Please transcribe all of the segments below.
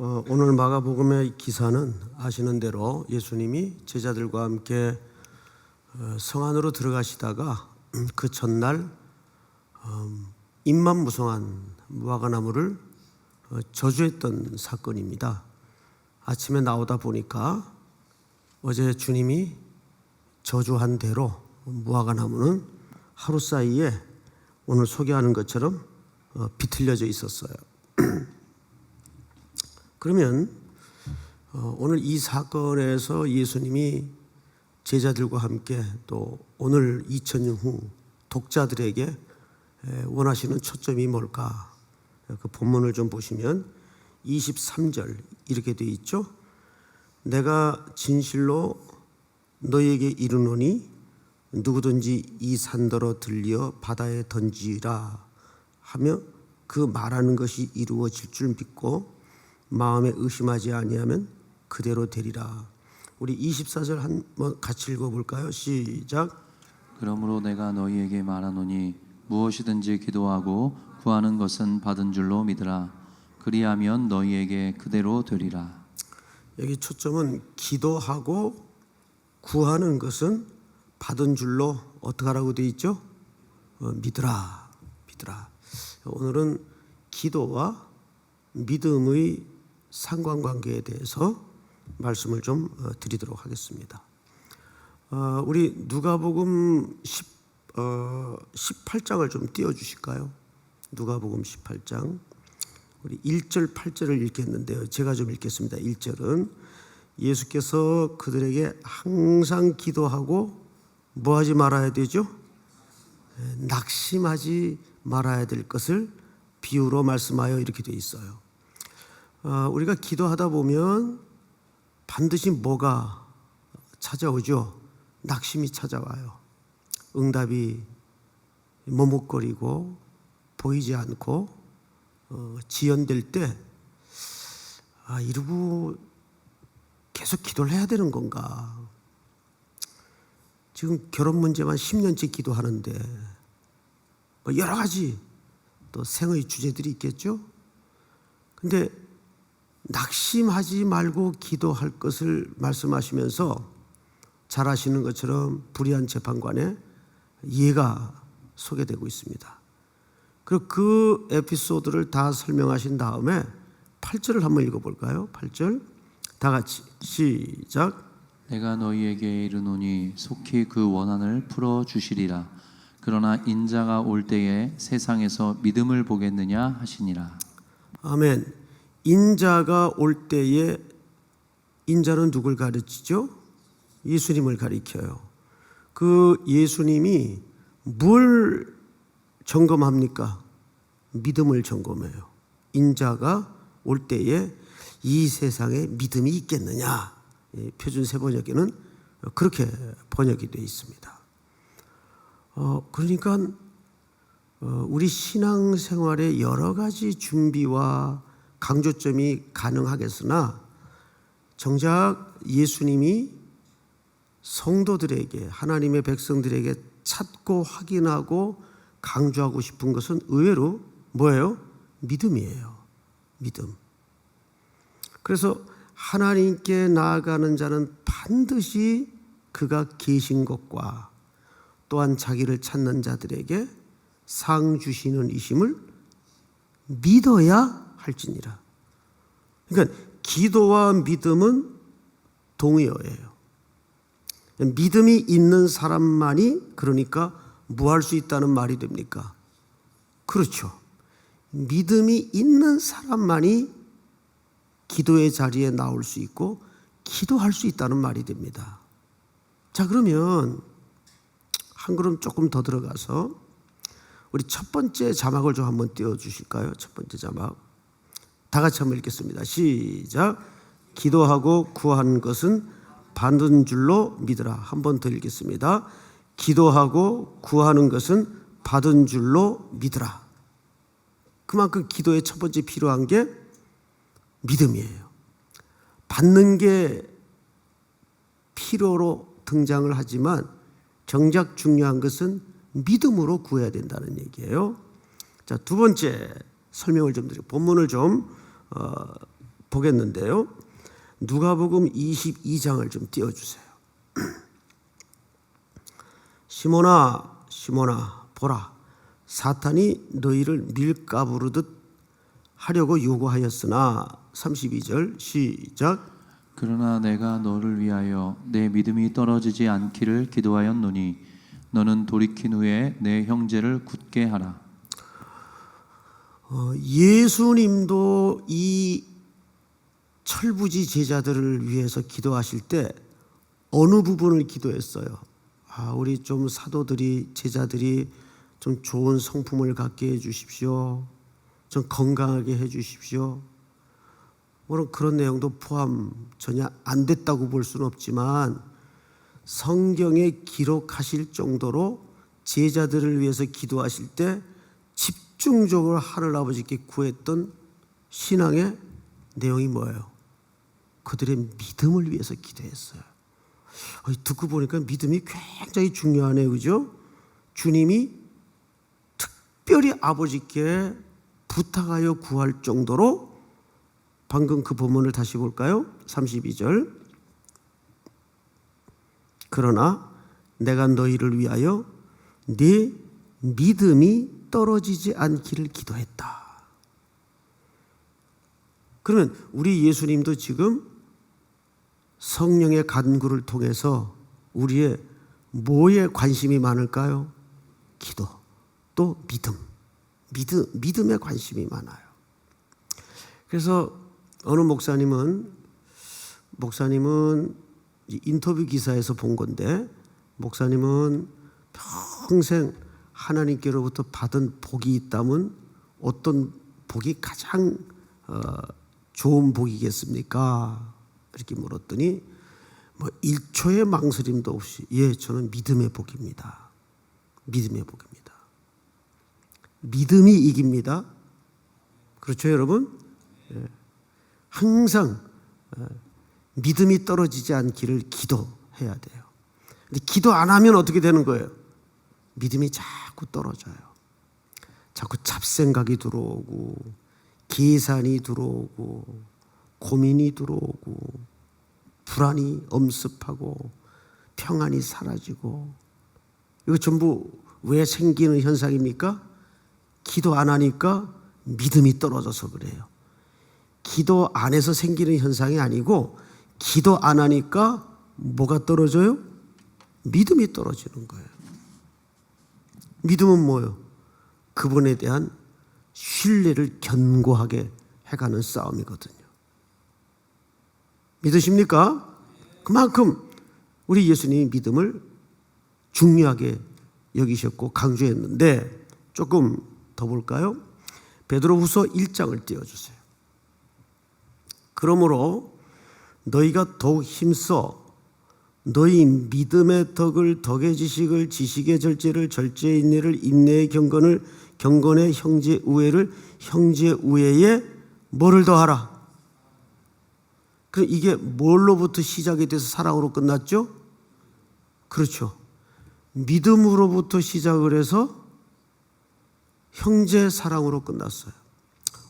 어, 오늘 마가복음의 기사는 아시는 대로 예수님이 제자들과 함께 어, 성 안으로 들어가시다가 그 전날 음, 입만 무성한 무화과나무를 어, 저주했던 사건입니다. 아침에 나오다 보니까 어제 주님이 저주한 대로 무화과나무는 하루 사이에 오늘 소개하는 것처럼 어, 비틀려져 있었어요. 그러면 어, 오늘 이 사건에서 예수님이 제자들과 함께 또 오늘 2000년 후 독자들에게 에, 원하시는 초점이 뭘까? 그 본문을 좀 보시면 23절 이렇게 되어 있죠. 내가 진실로 너에게 이르노니 누구든지 이 산더러 들려 바다에 던지라 하며 그 말하는 것이 이루어질 줄 믿고 마음에 의심하지 아니하면 그대로 되리라. 우리 24절 한번 같이 읽어 볼까요? 시작. 그러므로 내가 너희에게 말하노니 무엇이든지 기도하고 구하는 것은 받은 줄로 믿으라. 그리하면 너희에게 그대로 되리라. 여기 초점은 기도하고 구하는 것은 받은 줄로 어떻게 하라고 되어 있죠? 어, 믿으라, 믿으라. 오늘은 기도와 믿음의 상관관계에 대해서 말씀을 좀 어, 드리도록 하겠습니다. 어, 우리 누가복음 10, 어, 18장을 좀 띄워주실까요? 누가복음 18장. 우리 1절, 8절을 읽겠는데요. 제가 좀 읽겠습니다. 1절은 예수께서 그들에게 항상 기도하고 뭐 하지 말아야 되죠? 예, 낙심하지 말아야 될 것을 비유로 말씀하여 이렇게 돼 있어요. 어, 우리가 기도하다 보면 반드시 뭐가 찾아오죠? 낙심이 찾아와요. 응답이 머뭇거리고 보이지 않고 어, 지연될 때 아, 이러고 계속 기도를 해야 되는 건가? 지금 결혼 문제만 10년째 기도하는데 뭐 여러 가지 또 생의 주제들이 있겠죠? 근데 낙심하지 말고 기도할 것을 말씀하시면서 잘 아시는 것처럼 불의한 재판관의 예가 소개되고 있습니다. 그리고 그 에피소드를 다 설명하신 다음에 8절을 한번 읽어볼까요? 8절 다 같이 시작. 내가 너희에게 이르노니 속히 그 원한을 풀어 주시리라. 그러나 인자가 올 때에 세상에서 믿음을 보겠느냐 하시니라. 아멘. 인자가 올 때에 인자는 누굴 가르치죠? 예수님을 가리켜요. 그 예수님이 뭘 점검합니까? 믿음을 점검해요. 인자가 올 때에 이 세상에 믿음이 있겠느냐? 예, 표준 세 번역에는 그렇게 번역이 되어 있습니다. 어, 그러니까 어, 우리 신앙생활의 여러 가지 준비와 강조점이 가능하겠으나 정작 예수님이 성도들에게 하나님의 백성들에게 찾고 확인하고 강조하고 싶은 것은 의외로 뭐예요? 믿음이에요. 믿음. 그래서 하나님께 나아가는 자는 반드시 그가 계신 것과 또한 자기를 찾는 자들에게 상 주시는 이심을 믿어야 할지니라. 그러니까 기도와 믿음은 동의어예요. 믿음이 있는 사람만이 그러니까 뭐 할 수 있다는 말이 됩니까? 그렇죠. 믿음이 있는 사람만이 기도의 자리에 나올 수 있고 기도할 수 있다는 말이 됩니다. 자, 그러면 한 걸음 조금 더 들어가서 우리 첫 번째 자막을 좀 한번 띄워 주실까요? 첫 번째 자막. 다 같이 한번 읽겠습니다. 시작. 기도하고 구한 것은 받은 줄로 믿으라. 한 번 더 읽겠습니다. 기도하고 구하는 것은 받은 줄로 믿으라. 그만큼 기도의 첫 번째 필요한 게 믿음이에요. 받는 게 필요로 등장을 하지만 정작 중요한 것은 믿음으로 구해야 된다는 얘기예요. 자, 두 번째 설명을 좀 드리고 본문을 좀 어, 보겠는데요. 누가복음 22장을 좀 띄워 주세요. 시몬아 시몬아 보라 사탄이 너희를 밀가 부르듯 하려고 요구하였으나 32절 시작 그러나 내가 너를 위하여 내 믿음이 떨어지지 않기를 기도하였노니 너는 돌이킨 후에 내 형제를 굳게 하라. 어, 예수님도 이 철부지 제자들을 위해서 기도하실 때 어느 부분을 기도했어요? 아, 우리 좀 사도들이 제자들이 좀 좋은 성품을 갖게 해 주십시오. 좀 건강하게 해 주십시오. 물론 그런 내용도 포함 전혀 안 됐다고 볼 수는 없지만 성경에 기록하실 정도로 제자들을 위해서 기도하실 때 집 중적으로 하늘 아버지께 구했던 신앙의 내용이 뭐예요? 그들의 믿음을 위해서 기도했어요. 어, 듣고 보니까 믿음이 굉장히 중요하네요. 그죠? 주님이 특별히 아버지께 부탁하여 구할 정도로 방금 그 본문을 다시 볼까요? 32절. 그러나 내가 너희를 위하여 네 믿음이 떨어지지 않기를 기도했다. 그러면 우리 예수님도 지금 성령의 간구를 통해서 우리의 뭐에 관심이 많을까요? 기도, 또 믿음, 믿음, 믿음에 관심이 많아요. 그래서 어느 목사님은 목사님은 인터뷰 기사에서 본 건데 목사님은 평생 하나님께로부터 받은 복이 있다면 어떤 복이 가장 어, 좋은 복이겠습니까? 이렇게 물었더니 뭐 1초의 망설임도 없이 예, 저는 믿음의 복입니다. 믿음의 복입니다. 믿음이 이깁니다. 그렇죠, 여러분? 예. 항상 어, 믿음이 떨어지지 않기를 기도해야 돼요. 근데 기도 안 하면 어떻게 되는 거예요? 믿음이 자꾸 떨어져요. 자꾸 잡생각이 들어오고 계산이 들어오고 고민이 들어오고 불안이 엄습하고 평안이 사라지고 이거 전부 왜 생기는 현상입니까? 기도 안 하니까 믿음이 떨어져서 그래요. 기도 안에서 생기는 현상이 아니고 기도 안 하니까 뭐가 떨어져요? 믿음이 떨어지는 거예요. 믿음은 뭐예요? 그분에 대한 신뢰를 견고하게 해가는 싸움이거든요. 믿으십니까? 그만큼 우리 예수님이 믿음을 중요하게 여기셨고 강조했는데 조금 더 볼까요? 베드로후서 1장을 띄워 주세요. 그러므로 너희가 더욱 힘써 너희 믿음의 덕을 덕의 지식을 지식의 절제를 절제의 인내를 인내의 경건을 경건의 형제 우애를 형제 우애에 뭐를 더하라. 그 이게 뭘로부터 시작이 돼서 사랑으로 끝났죠? 그렇죠. 믿음으로부터 시작을 해서 형제 사랑으로 끝났어요.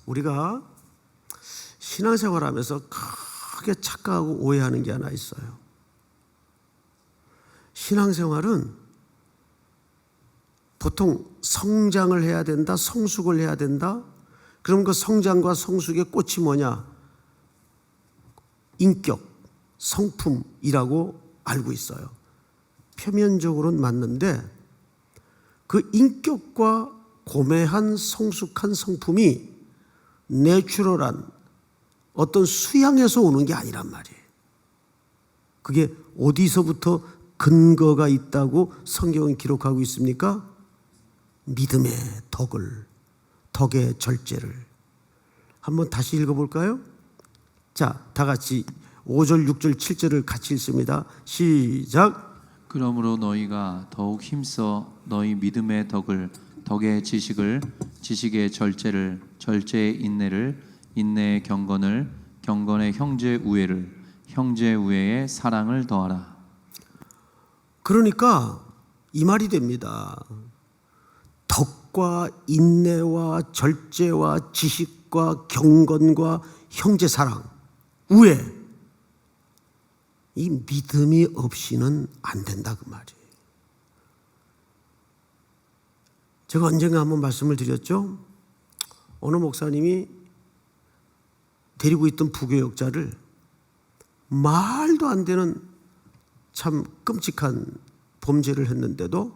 우리가 신앙생활하면서 크게 착각하고 오해하는 게 하나 있어요. 신앙생활은 보통 성장을 해야 된다, 성숙을 해야 된다. 그럼 그 성장과 성숙의 꽃이 뭐냐? 인격, 성품이라고 알고 있어요. 표면적으로는 맞는데 그 인격과 고매한 성숙한 성품이 내추럴한 어떤 수양에서 오는 게 아니란 말이에요. 그게 어디서부터 근거가 있다고 성경은 기록하고 있습니까? 믿음의 덕을, 덕의 절제를. 한번 다시 읽어볼까요? 자, 다 같이 5절, 6절, 7절을 같이 읽습니다. 시작. 그러므로 너희가 더욱 힘써 너희 믿음의 덕을 덕의 지식을 지식의 절제를 절제의 인내를 인내의 경건을 경건의 형제 우애를 형제 우애의 사랑을 더하라. 그러니까 이 말이 됩니다. 덕과 인내와 절제와 지식과 경건과 형제 사랑 우애. 이 믿음이 없이는 안 된다 그 말이에요. 제가 언젠가 한번 말씀을 드렸죠. 어느 목사님이 데리고 있던 부교역자를 말도 안 되는 참 끔찍한 범죄를 했는데도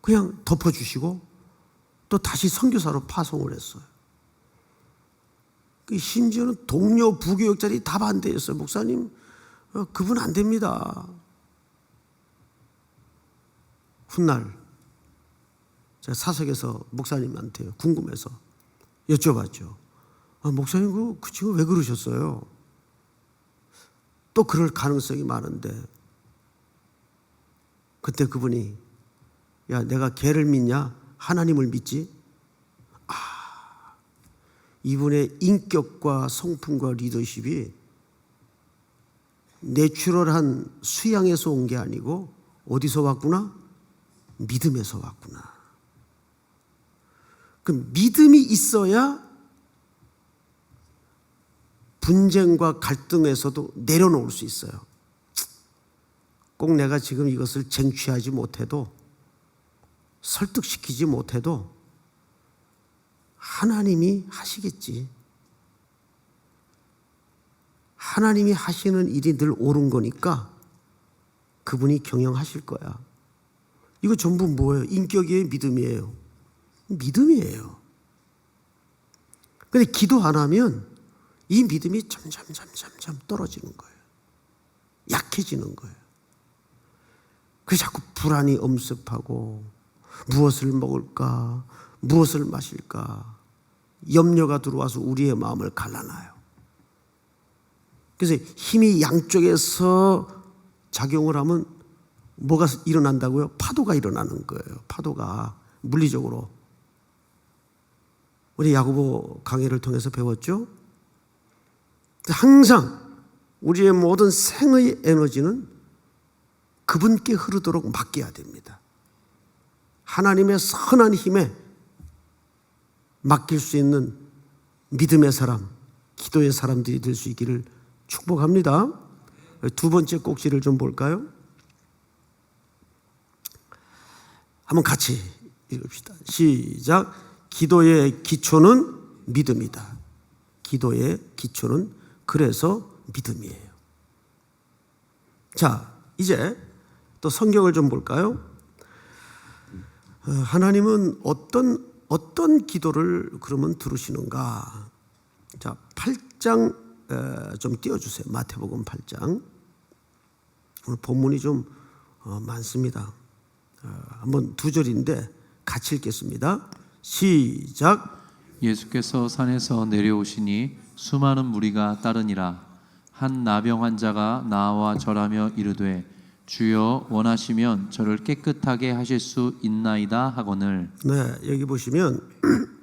그냥 덮어주시고 또 다시 선교사로 파송을 했어요. 그 심지어는 동료 부교역자들이 다 반대했어요. 목사님, 어, 그분 안 됩니다. 훗날 제가 사석에서 목사님한테 궁금해서 여쭤봤죠. 아, 목사님, 그, 그 친구 왜 그러셨어요? 또 그럴 가능성이 많은데 그때 그분이 야 내가 개를 믿냐? 하나님을 믿지? 아 이분의 인격과 성품과 리더십이 내추럴한 수양에서 온 게 아니고 어디서 왔구나? 믿음에서 왔구나. 그 믿음이 있어야 분쟁과 갈등에서도 내려놓을 수 있어요. 꼭 내가 지금 이것을 쟁취하지 못해도 설득시키지 못해도 하나님이 하시겠지. 하나님이 하시는 일이 늘 옳은 거니까 그분이 경영하실 거야. 이거 전부 뭐예요? 인격이에요? 믿음이에요? 믿음이에요. 근데 기도 안 하면 이 믿음이 점점 점점 점 떨어지는 거예요. 약해지는 거예요. 그래서 자꾸 불안이 엄습하고 무엇을 먹을까, 무엇을 마실까 염려가 들어와서 우리의 마음을 갈라놔요. 그래서 힘이 양쪽에서 작용을 하면 뭐가 일어난다고요? 파도가 일어나는 거예요. 파도가 물리적으로. 우리 야고보 강의를 통해서 배웠죠? 항상 우리의 모든 생의 에너지는 그분께 흐르도록 맡겨야 됩니다. 하나님의 선한 힘에 맡길 수 있는 믿음의 사람, 기도의 사람들이 될 수 있기를 축복합니다. 두 번째 꼭지를 좀 볼까요? 한번 같이 읽읍시다. 시작. 기도의 기초는 믿음이다. 기도의 기초는 그래서 믿음이에요. 자, 이제 또 성경을 좀 볼까요? 어, 하나님은 어떤 어떤 기도를 그러면 들으시는가? 자, 8장 에, 좀 띄워 주세요. 마태복음 8장. 오늘 본문이 좀 어, 많습니다. 어, 한번 두 절인데 같이 읽겠습니다. 시작. 예수께서 산에서 내려오시니 수많은 무리가 따르니라 한 나병 환자가 나와 절하며 이르되 주여 원하시면 저를 깨끗하게 하실 수 있나이다 하거늘 네, 여기 보시면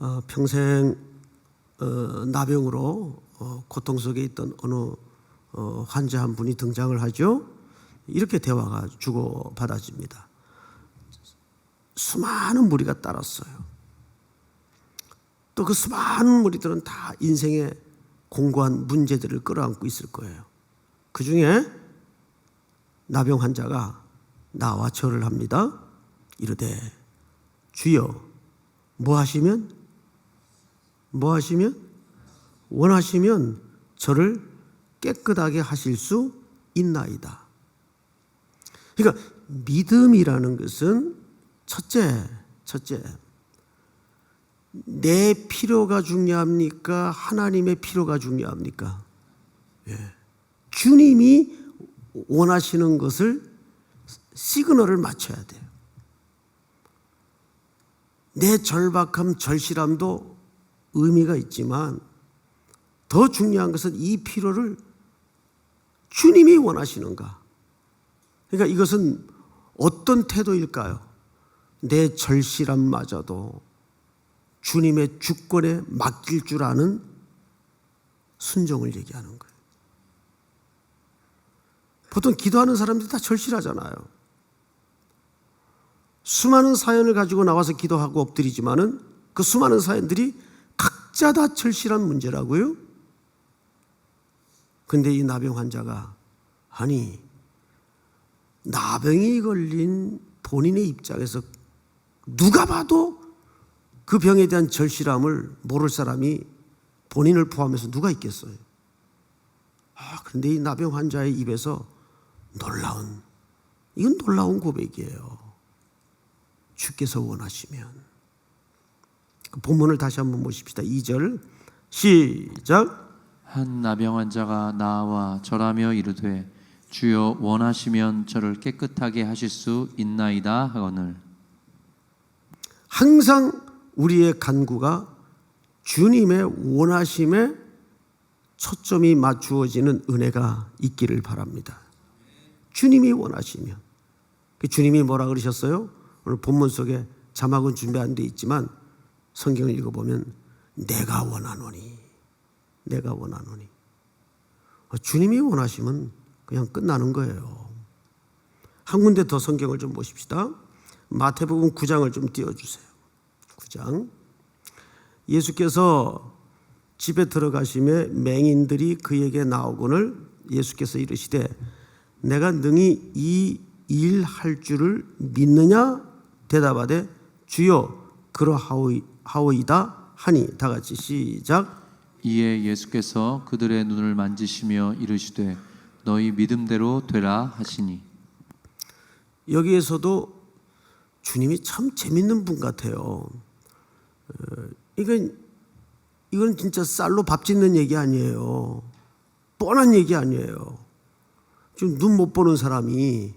어, 평생 어, 나병으로 어, 고통 속에 있던 어느 어, 환자 한 분이 등장을 하죠. 이렇게 대화가 주고 받아집니다. 수많은 무리가 따랐어요. 또 그 수많은 무리들은 다 인생의 공고한 문제들을 끌어안고 있을 거예요. 그 중에 나병 환자가 나와 절을 합니다. 이르되 주여 뭐 하시면 뭐 하시면 원하시면 저를 깨끗하게 하실 수 있나이다. 그러니까 믿음이라는 것은 첫째 첫째 내 필요가 중요합니까? 하나님의 필요가 중요합니까? 예. 주님이 원하시는 것을 시그널을 맞춰야 돼요. 내 절박함, 절실함도 의미가 있지만 더 중요한 것은 이 필요를 주님이 원하시는가? 그러니까 이것은 어떤 태도일까요? 내 절실함마저도 주님의 주권에 맡길 줄 아는 순종을 얘기하는 거예요. 보통 기도하는 사람들이 다 절실하잖아요. 수많은 사연을 가지고 나와서 기도하고 엎드리지만은 그 수많은 사연들이 각자 다 절실한 문제라고요? 근데 이 나병 환자가 아니 나병이 걸린 본인의 입장에서 누가 봐도 그 병에 대한 절실함을 모를 사람이 본인을 포함해서 누가 있겠어요? 아, 그런데 이 나병 환자의 입에서 놀라운 이건 놀라운 고백이에요. 주께서 원하시면 그 본문을 다시 한번 보십시다. 2절 시작. 한 나병 환자가 나와 절하며 이르되 주여 원하시면 저를 깨끗하게 하실 수 있나이다 하거늘 항상 우리의 간구가 주님의 원하심에 초점이 맞추어지는 은혜가 있기를 바랍니다. 주님이 원하시면 그 주님이 뭐라 그러셨어요? 오늘 본문 속에 자막은 준비 안 돼 있지만 성경을 읽어보면 내가 원하노니 내가 원하노니 어, 주님이 원하시면 그냥 끝나는 거예요. 한 군데 더 성경을 좀 보십시다. 마태복음 9장을 좀 띄워주세요. 9장. 예수께서 집에 들어가심에 맹인들이 그에게 나오거늘 예수께서 이르시되 내가 능히 이 일 할 줄을 믿느냐 대답하되 주여 그러하오이다 하니 다 같이 시작 이에 예수께서 그들의 눈을 만지시며 이르시되 너희 믿음대로 되라 하시니 여기에서도 주님이 참 재밌는 분 같아요. 어, 이건 이건 진짜 쌀로 밥 짓는 얘기 아니에요. 뻔한 얘기 아니에요. 지금 눈 못 보는 사람이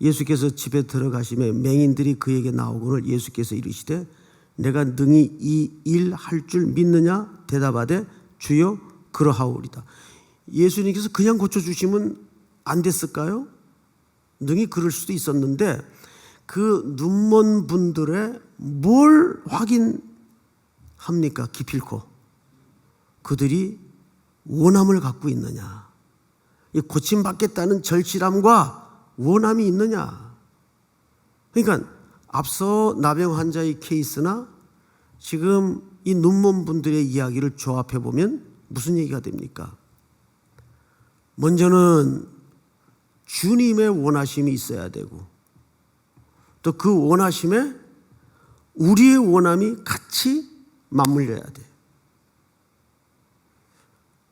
예수께서 집에 들어가시며 맹인들이 그에게 나오거늘 예수께서 이르시되 내가 능히 이 일 할 줄 믿느냐 대답하되 주여 그러하오리다. 예수님께서 그냥 고쳐 주시면 안 됐을까요? 능히 그럴 수도 있었는데 그 눈먼 분들의 뭘 확인합니까? 기필코 그들이 원함을 갖고 있느냐 이 고침받겠다는 절실함과 원함이 있느냐 그러니까 앞서 나병 환자의 케이스나 지금 이 눈먼 분들의 이야기를 조합해 보면 무슨 얘기가 됩니까? 먼저는 주님의 원하심이 있어야 되고 또 그 원하심에 우리의 원함이 같이 맞물려야 돼.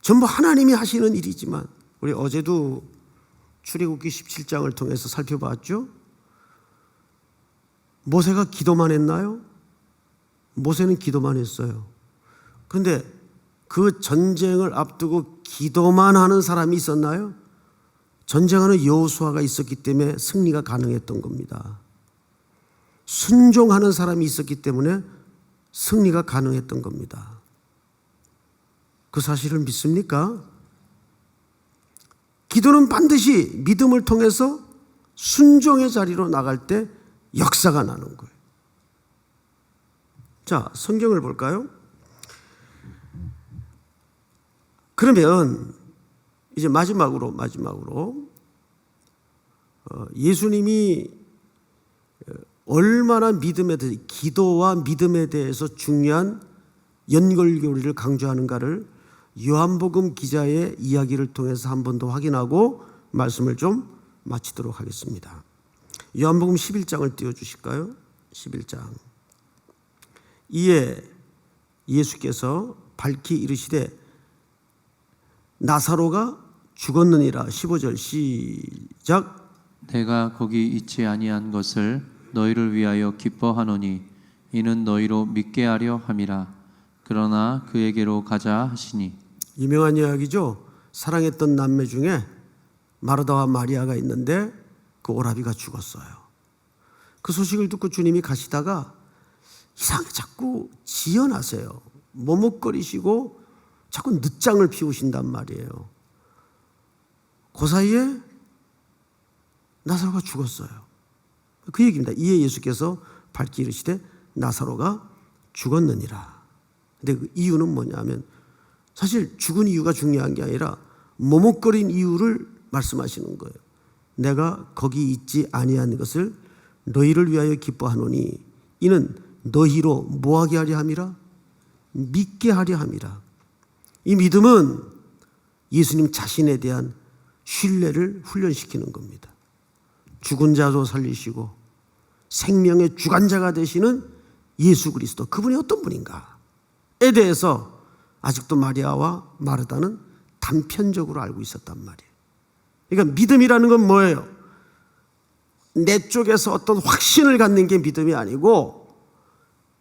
전부 하나님이 하시는 일이지만 우리 어제도 출애굽기 17장을 통해서 살펴봤죠. 모세가 기도만 했나요? 모세는 기도만 했어요. 그런데 그 전쟁을 앞두고 기도만 하는 사람이 있었나요? 전쟁하는 여호수아가 있었기 때문에 승리가 가능했던 겁니다. 순종하는 사람이 있었기 때문에 승리가 가능했던 겁니다. 그 사실을 믿습니까? 기도는 반드시 믿음을 통해서 순종의 자리로 나갈 때 역사가 나는 거예요. 자, 성경을 볼까요? 그러면 이제 마지막으로 마지막으로 어, 예수님이 어, 얼마나 믿음에 대해 기도와 믿음에 대해서 중요한 연결고리를 강조하는가를 요한복음 기자의 이야기를 통해서 한 번 더 확인하고 말씀을 좀 마치도록 하겠습니다. 요한복음 11장을 띄워 주실까요? 11장. 이에 예수께서 밝히 이르시되 나사로가 죽었느니라 15절 시작 내가 거기 있지 아니한 것을 너희를 위하여 기뻐하노니 이는 너희로 믿게 하려 함이라 그러나 그에게로 가자 하시니 유명한 이야기죠. 사랑했던 남매 중에 마르다와 마리아가 있는데 그 오라비가 죽었어요. 그 소식을 듣고 주님이 가시다가 이상하게 자꾸 지연하세요. 머뭇거리시고 자꾸 늦장을 피우신단 말이에요. 그 사이에 나사로가 죽었어요. 그 얘기입니다. 이에 예수께서 밝히 이르시되 나사로가 죽었느니라. 근데 그 이유는 뭐냐면 사실 죽은 이유가 중요한 게 아니라 머뭇거린 이유를 말씀하시는 거예요. 내가 거기 있지 아니한 것을 너희를 위하여 기뻐하노니 이는 너희로 뭐하게 하려 함이라 믿게 하려 함이라. 이 믿음은 예수님 자신에 대한 신뢰를 훈련시키는 겁니다. 죽은 자도 살리시고 생명의 주관자가 되시는 예수 그리스도 그분이 어떤 분인가에 대해서 아직도 마리아와 마르다는 단편적으로 알고 있었단 말이에요. 그러니까 믿음이라는 건 뭐예요? 내 쪽에서 어떤 확신을 갖는 게 믿음이 아니고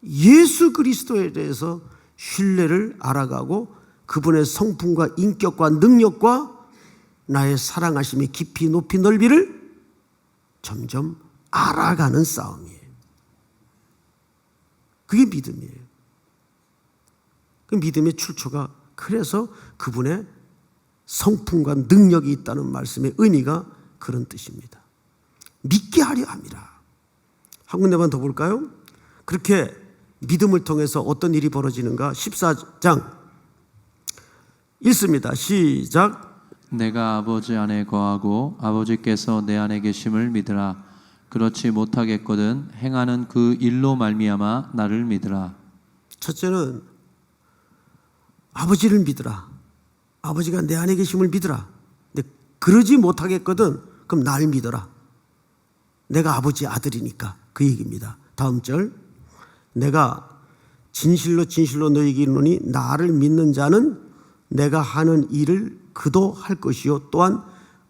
예수 그리스도에 대해서 신뢰를 알아가고 그분의 성품과 인격과 능력과 나의 사랑하심의 깊이 높이 넓이를 점점 알아가는 싸움이에요. 그게 믿음이에요. 그 믿음의 출처가 그래서 그분의 성품과 능력이 있다는 말씀의 의미가 그런 뜻입니다. 믿게 하려 함이라. 한 군데만 더 볼까요? 그렇게 믿음을 통해서 어떤 일이 벌어지는가? 14장 읽습니다. 시작. 내가 아버지 안에 거하고 아버지께서 내 안에 계심을 믿으라. 그렇지 못하겠거든 행하는 그 일로 말미암아 나를 믿으라. 첫째는 아버지를 믿으라. 아버지가 내 안에 계심을 믿으라. 근데 그러지 못하겠거든. 그럼 날 믿어라. 내가 아버지 아들이니까 그 얘기입니다. 다음 절. 내가 진실로 진실로 너희에게 이르노니 나를 믿는 자는 내가 하는 일을 그도 할 것이요 또한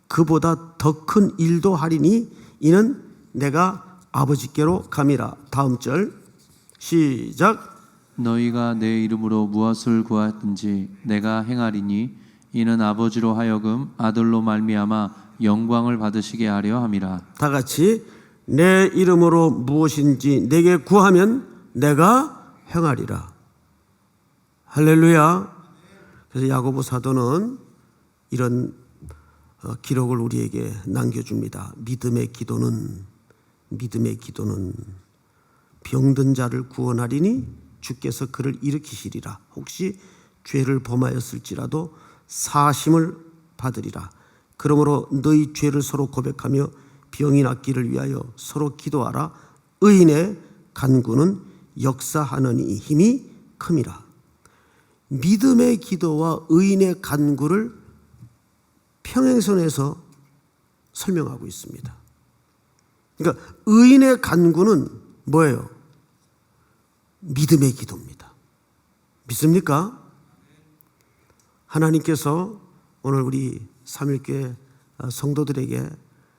그보다 더 큰 일도 하리니 이는 내가 아버지께로 감이라. 다음 절. 시작. 너희가 내 이름으로 무엇을 구하든지 내가 행하리니 이는 아버지로 하여금 아들로 말미암아 영광을 받으시게 하려 함이라. 다 같이 내 이름으로 무엇인지 내게 구하면 내가 행하리라. 할렐루야. 그래서 야고보 사도는 이런 어, 기록을 우리에게 남겨줍니다. 믿음의 기도는 믿음의 기도는 병든 자를 구원하리니 주께서 그를 일으키시리라. 혹시 죄를 범하였을지라도 사심을 받으리라. 그러므로 너희 죄를 서로 고백하며 병이 낫기를 위하여 서로 기도하라. 의인의 간구는 역사하느니 힘이 큼이라. 믿음의 기도와 의인의 간구를 평행선에서 설명하고 있습니다. 그러니까 의인의 간구는 뭐예요? 믿음의 기도입니다. 믿습니까? 하나님께서 오늘 우리 삼일교회 성도들에게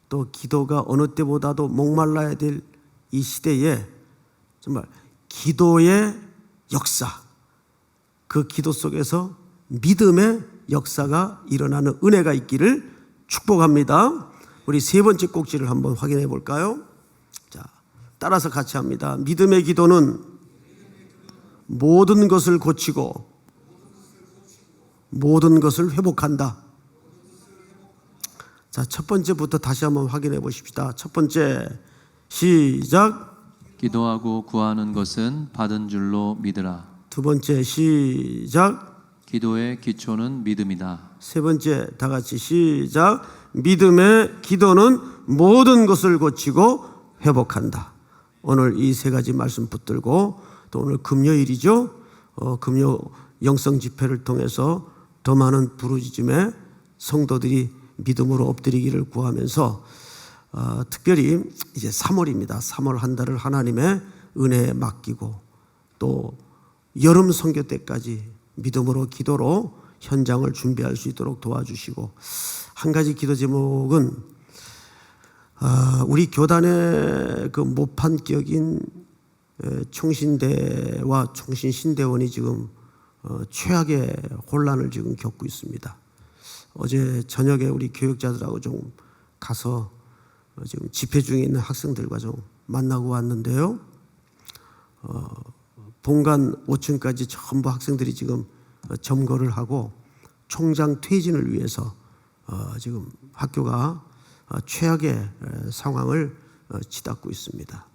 또 기도가 어느 때보다도 목말라야 될 이 시대에 정말 기도의 역사, 그 기도 속에서 믿음의 역사가 일어나는 은혜가 있기를 축복합니다. 우리 세 번째 꼭지를 한번 확인해 볼까요? 자, 따라서 같이 합니다. 믿음의 기도는 모든 것을 고치고 모든 것을 회복한다. 자, 첫 번째부터 다시 한번 확인해 보십시다. 첫 번째, 시작. 기도하고 구하는 것은 받은 줄로 믿으라. 두 번째, 시작. 기도의 기초는 믿음이다. 세 번째, 다 같이 시작. 믿음의 기도는 모든 것을 고치고 회복한다. 오늘 이 세 가지 말씀 붙들고 또 오늘 금요일이죠. 어, 금요 영성 집회를 통해서 더 많은 부르짖음에 성도들이 믿음으로 엎드리기를 구하면서 어, 특별히 이제 3월입니다. 3월 한 달을 하나님의 은혜에 맡기고 또 여름 선교 때까지 믿음으로 기도로 현장을 준비할 수 있도록 도와주시고 한 가지 기도 제목은 아, 우리 교단의 그 모판격인 에, 총신대와 총신신대원이 지금 어, 최악의 혼란을 지금 겪고 있습니다. 어제 저녁에 우리 교육자들하고 좀 가서 어, 지금 집회 중에 있는 학생들과 좀 만나고 왔는데요. 어, 본관 5층까지 전부 학생들이 지금 어, 점거를 하고 총장 퇴진을 위해서 어, 지금 학교가 어, 최악의 에, 상황을 어, 치닫고 있습니다.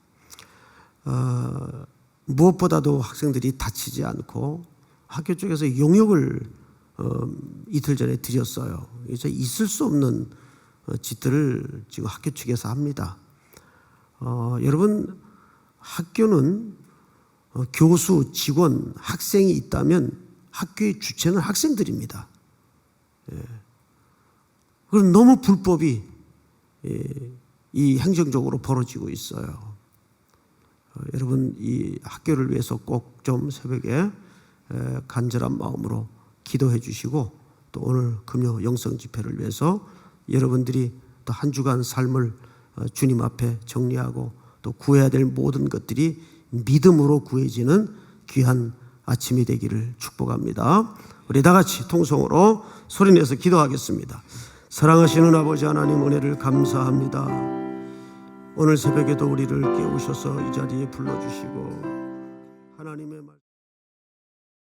어, 무엇보다도 학생들이 다치지 않고 학교 쪽에서 용역을 어, 이틀 전에 드렸어요. 이제 있을 수 없는 어, 짓들을 지금 학교 측에서 합니다. 어, 여러분 학교는 어, 교수, 직원, 학생이 있다면 학교의 주체는 학생들입니다. 예. 그럼 너무 불법이 예, 이 행정적으로 벌어지고 있어요. 어, 여러분 이 학교를 위해서 꼭 좀 새벽에 에, 간절한 마음으로 기도해 주시고 또 오늘 금요 영성 집회를 위해서 여러분들이 또 한 주간 삶을 어, 주님 앞에 정리하고 또 구해야 될 모든 것들이 믿음으로 구해지는 귀한 아침이 되기를 축복합니다. 우리 다 같이 통성으로 소리내서 기도하겠습니다. 사랑하시는 아버지 하나님 은혜를 감사합니다. 오늘 새벽에도 우리를 깨우셔서 이 자리에 불러주시고